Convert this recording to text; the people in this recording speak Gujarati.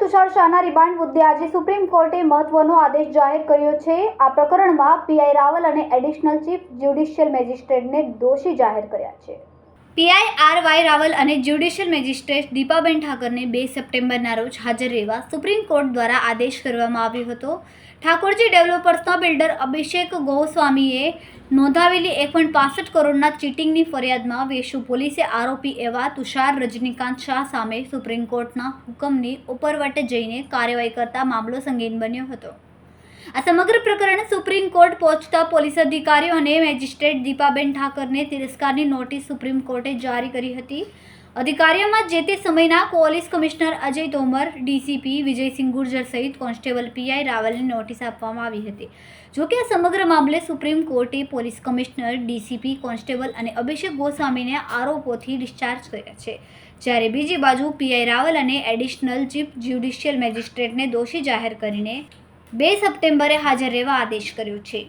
તુષાર શાહના રિમાન્ડ મુદ્દે આજે સુપ્રીમ કોર્ટે મહત્વનો આદેશ જાહેર કર્યો છે. આ પ્રકરણમાં પીઆઈ રાવલ અને એડિશનલ ચીફ જ્યુડિશિયલ મેજિસ્ટ્રેટને દોષી જાહેર કર્યા છે. પીઆઈ આર વાય રાવલ અને જ્યુડિશિયલ મેજિસ્ટ્રેટ દીપાબેન ઠાકરને બે સપ્ટેમ્બરના રોજ હાજર રહેવા સુપ્રીમ કોર્ટ દ્વારા આદેશ કરવામાં આવ્યો હતો. ઠાકોરજી ડેવલપર્સના બિલ્ડર અભિષેક ગોસ્વામીએ નોંધાવેલી એક પોઈન્ટ પાસઠ કરોડના ચીટિંગની ફરિયાદમાં વેશુ પોલીસે આરોપી એવા તુષાર રજનીકાંત શાહ સામે સુપ્રીમ કોર્ટના હુકમની ઉપરવટે જઈને કાર્યવાહી કરતા મામલો સંગીન બન્યો હતો. આ સમગ્ર પ્રકરણ સુપ્રીમ કોર્ટ પહોંચતા પોલીસ અધિકારીઓ અને મેજિસ્ટ્રેટ દીપાબેન ઠાકરને તિરસ્કારની નોટિસ સુપ્રીમ કોર્ટે જારી કરી હતી. અધિકારીઓમાં જે તે સમયના police commissioner Ajay Tomar, DCP Vijaysinh Gurjar સહિત કોન્સ્ટેબલ પીઆઈ રાવલને નોટિસ આપવામાં આવી હતી. જો કે આ સમગ્ર મામલે સુપ્રીમ કોર્ટે પોલીસ કમિશનર, ડીસીપી, કોન્સ્ટેબલ અને અભિષેક ગોસ્વામીને આરોપોથી ડિસ્ચાર્જ કર્યા છે. જ્યારે બીજી બાજુ પીઆઈ રાવલ અને એડિશનલ ચીફ જ્યુડિશિયલ મેજિસ્ટ્રેટને દોષી જાહેર કરીને બે સપ્ટેમ્બરે હાજર રહેવા આદેશ કર્યો છે.